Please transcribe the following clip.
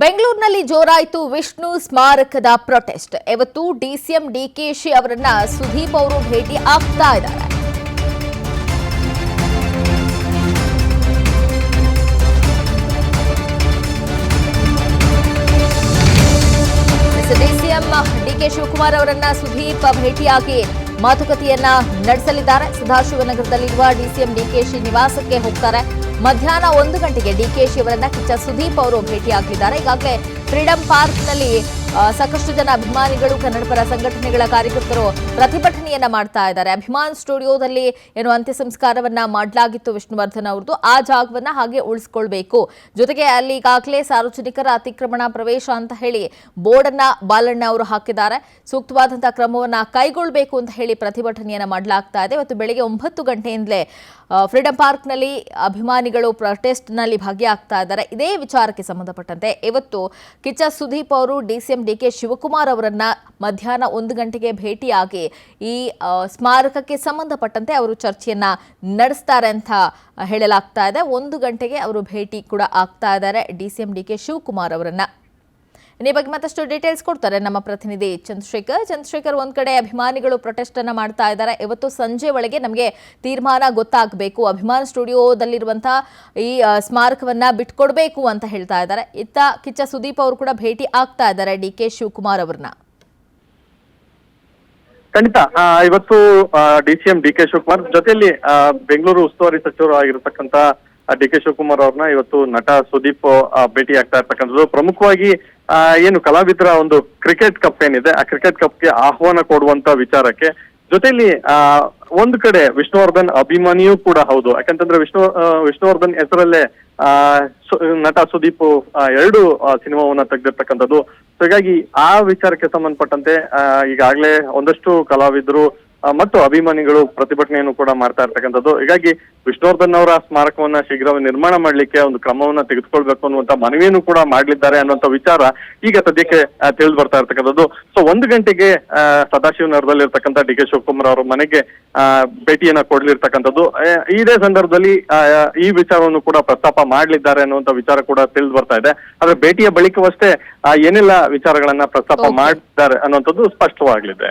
ಬೆಂಗಳೂರಿನಲ್ಲಿ ಜೋರಾಯಿತು ವಿಷ್ಣು ಸ್ಮಾರಕದ ಪ್ರೊಟೆಸ್ಟ್. ಇವತ್ತು ಡಿಸಿಎಂ ಡಿಕೆಶಿ ಅವರನ್ನ ಸುದೀಪ್ ಅವರು ಭೇಟಿ ಆಗ್ತಾ ಇದ್ದಾರೆ. ಡಿಸಿಎಂ ಡಿಕೆ ಶಿವಕುಮಾರ್ ಅವರನ್ನ ಸುದೀಪ್ ಭೇಟಿಯಾಗಿ ಮಾತುಕತೆಯನ್ನ ನಡೆಸಲಿದ್ದಾರೆ. ಸದಾಶಿವನಗರದಲ್ಲಿರುವ ಡಿಸಿಎಂ ಡಿಕೆಶಿ ನಿವಾಸಕ್ಕೆ ಹೋಗ್ತಾರೆ. ಮಧ್ಯಾಹ್ನ ಒಂದು ಗಂಟೆಗೆ ಡಿಕೆಶಿ ಅವರನ್ನ ಕಿಚ್ಚ ಸುದೀಪ್ ಅವರು ಭೇಟಿಯಾಗಲಿದ್ದಾರೆ ಈಗಾಗಲೇ ಫ್ರೀಡಂ ಪಾರ್ಕ್ನಲ್ಲಿ ಸಾಕಷ್ಟು ಜನ ಅಭಿಮಾನಿಗಳು ಕನ್ನಡಪರ ಸಂಘಟನೆಗಳ ಕಾರ್ಯಕರ್ತರು ಪ್ರತಿಭಟನೆಯನ್ನ ಮಾಡ್ತಾ ಇದ್ದಾರೆ. ಅಭಿಮಾನ್ ಸ್ಟುಡಿಯೋದಲ್ಲಿ ಏನು ಅಂತ್ಯ ಸಂಸ್ಕಾರವನ್ನ ಮಾಡಲಾಗಿತ್ತು ವಿಷ್ಣುವರ್ಧನ್ ಅವ್ರದ್ದು. ಆ ಜಾಗವನ್ನ ಹಾಗೆ ಉಳಿಸ್ಕೊಳ್ಬೇಕು. ಜೊತೆಗೆ ಅಲ್ಲಿ ಈಗಾಗಲೇ ಸಾರ್ವಜನಿಕರ ಅತಿಕ್ರಮಣ ಪ್ರವೇಶ ಅಂತ ಹೇಳಿ ಬೋರ್ಡ್ ಅನ್ನ ಬಾಲಣ್ಣ ಅವರು ಹಾಕಿದ್ದಾರೆ. ಸೂಕ್ತವಾದಂತಹ ಕ್ರಮವನ್ನ ಕೈಗೊಳ್ಳಬೇಕು ಅಂತ ಹೇಳಿ ಪ್ರತಿಭಟನೆಯನ್ನ ಮಾಡಲಾಗ್ತಾ ಇದೆ. ಇವತ್ತು ಬೆಳಿಗ್ಗೆ ಒಂಬತ್ತು ಗಂಟೆಯಿಂದಲೇ ಫ್ರೀಡಂ ಪಾರ್ಕ್ನಲ್ಲಿ ಅಭಿಮಾನಿಗಳು ಪ್ರೊಟೆಸ್ಟ್ನಲ್ಲಿ ಭಾಗಿಯಾಗ್ತಾ ಇದ್ದಾರೆ. ಇದೇ ವಿಚಾರಕ್ಕೆ ಸಂಬಂಧಪಟ್ಟಂತೆ ಇವತ್ತು ಕಿಚ್ಚ ಸುದೀಪ್ ಅವರು ಡಿಸಿಎಂ ಡಿ ಕೆ ಶಿವಕುಮಾರ್ ಅವರನ್ನ ಮಧ್ಯಾಹ್ನ ಒಂದು ಗಂಟೆಗೆ ಭೇಟಿಯಾಗಿ ಈ ಸ್ಮಾರಕಕ್ಕೆ ಸಂಬಂಧಪಟ್ಟಂತೆ ಅವರು ಚರ್ಚೆಯನ್ನ ನಡೆಸ್ತಾರೆ ಅಂತ ಹೇಳಲಾಗ್ತಾ ಇದೆ. ಒಂದು ಗಂಟೆಗೆ ಅವರು ಭೇಟಿ ಕೂಡ ಆಗ್ತಾ ಇದ್ದಾರೆ. ಡಿ ಕೆ ಶಿವಕುಮಾರ್ ಅವರನ್ನ. ಈ ಬಗ್ಗೆ ಮತ್ತಷ್ಟು ಡೀಟೇಲ್ಸ್ ಕೊಡ್ತಾರೆ ನಮ್ಮ ಪ್ರತಿನಿಧಿ ಚಂದ್ರಶೇಖರ್. ಚಂದ್ರಶೇಖರ್, ಒಂದ್ ಕಡೆ ಅಭಿಮಾನಿಗಳು ಪ್ರೊಟೆಸ್ಟ್ ಅನ್ನ ಮಾಡ್ತಾ ಇದ್ದಾರೆ. ಇವತ್ತು ಸಂಜೆ ಒಳಗೆ ನಮಗೆ ತೀರ್ಮಾನ ಗೊತ್ತಾಗಬೇಕು. ಅಭಿಮಾನ ಸ್ಟುಡಿಯೋದಲ್ಲಿರುವಂತಹ ಈ ಸ್ಮಾರಕವನ್ನ ಬಿಟ್ಕೊಡ್ಬೇಕು ಅಂತ ಹೇಳ್ತಾ ಇದ್ದಾರೆ. ಇತ್ತ ಕಿಚ್ಚ ಸುದೀಪ್ ಅವರು ಕೂಡ ಭೇಟಿ ಆಗ್ತಾ ಇದ್ದಾರೆ ಡಿ ಕೆ ಶಿವಕುಮಾರ್ ಅವ್ರನ್ನ. ಖಂಡಿತ ಇವತ್ತು D C M D K Shivakumar ಜೊತೆಯಲ್ಲಿ ಬೆಂಗಳೂರು ಉಸ್ತುವಾರಿ ಸಚಿವರು ಆಗಿರತಕ್ಕಂತ ಡಿ ಕೆ ಶಿವಕುಮಾರ್ ಅವ್ರನ್ನ ಇವತ್ತು ನಟ ಸುದೀಪ್ ಭೇಟಿ ಆಗ್ತಾ ಇರ್ತಕ್ಕಂಥದ್ದು. ಪ್ರಮುಖವಾಗಿ ಏನು ಕಲಾವಿದರ ಒಂದು ಕ್ರಿಕೆಟ್ ಕಪ್ ಏನಿದೆ, ಆ ಕ್ರಿಕೆಟ್ ಕಪ್ಗೆ ಆಹ್ವಾನ ಕೊಡುವಂತ ವಿಚಾರಕ್ಕೆ ಜೊತೆಯಲ್ಲಿ, ಆ, ಒಂದು ಕಡೆ ವಿಷ್ಣುವರ್ಧನ್ ಅಭಿಮಾನಿಯೂ ಕೂಡ ಹೌದು. ಯಾಕಂತಂದ್ರೆ ವಿಷ್ಣು ವಿಷ್ಣುವರ್ಧನ್ ಹೆಸರಲ್ಲೇ, ಆ ನಟ ಸುದೀಪ್ ಎರಡು ಸಿನಿಮಾವನ್ನ ತೆಗೆದಿರ್ತಕ್ಕಂಥದ್ದು. ಹೀಗಾಗಿ ಆ ವಿಚಾರಕ್ಕೆ ಸಂಬಂಧಪಟ್ಟಂತೆ ಈಗಾಗಲೇ ಒಂದಷ್ಟು ಕಲಾವಿದರು ಮತ್ತು ಅಭಿಮಾನಿಗಳು ಪ್ರತಿಭಟನೆಯನ್ನು ಕೂಡ ಮಾಡ್ತಾ ಇರ್ತಕ್ಕಂಥದ್ದು. ಹೀಗಾಗಿ ವಿಷ್ಣುವರ್ಧನ್ ಅವರ ಸ್ಮಾರಕವನ್ನ ಶೀಘ್ರವೇ ನಿರ್ಮಾಣ ಮಾಡಲಿಕ್ಕೆ ಒಂದು ಕ್ರಮವನ್ನ ತೆಗೆದುಕೊಳ್ಬೇಕು ಅನ್ನುವಂತ ಮನವಿಯನ್ನು ಕೂಡ ಮಾಡಲಿದ್ದಾರೆ ಅನ್ನುವಂತ ವಿಚಾರ ಈಗ ಸದ್ಯಕ್ಕೆ ತಿಳಿದು ಬರ್ತಾ ಇರ್ತಕ್ಕಂಥದ್ದು. ಸೊ ಒಂದು ಗಂಟೆಗೆ ಸದಾಶಿವನಗರದಲ್ಲಿರ್ತಕ್ಕಂಥ ಡಿ ಕೆ ಶಿವಕುಮಾರ್ ಅವರ ಮನೆಗೆ ಭೇಟಿಯನ್ನ ಕೊಡ್ಲಿರ್ತಕ್ಕಂಥದ್ದು. ಇದೇ ಸಂದರ್ಭದಲ್ಲಿ ಈ ವಿಚಾರವನ್ನು ಕೂಡ ಪ್ರಸ್ತಾಪ ಮಾಡ್ಲಿದ್ದಾರೆ ಅನ್ನುವಂತ ವಿಚಾರ ಕೂಡ ತಿಳಿದು ಬರ್ತಾ ಇದೆ. ಆದ್ರೆ ಭೇಟಿಯ ಬಳಿಕವಷ್ಟೇ ಆ, ಏನೆಲ್ಲ ವಿಚಾರಗಳನ್ನ ಪ್ರಸ್ತಾಪ ಮಾಡ್ತಾರೆ ಮಾಡಿದ್ದಾರೆ ಅನ್ನುವಂಥದ್ದು ಸ್ಪಷ್ಟವಾಗಲಿದೆ.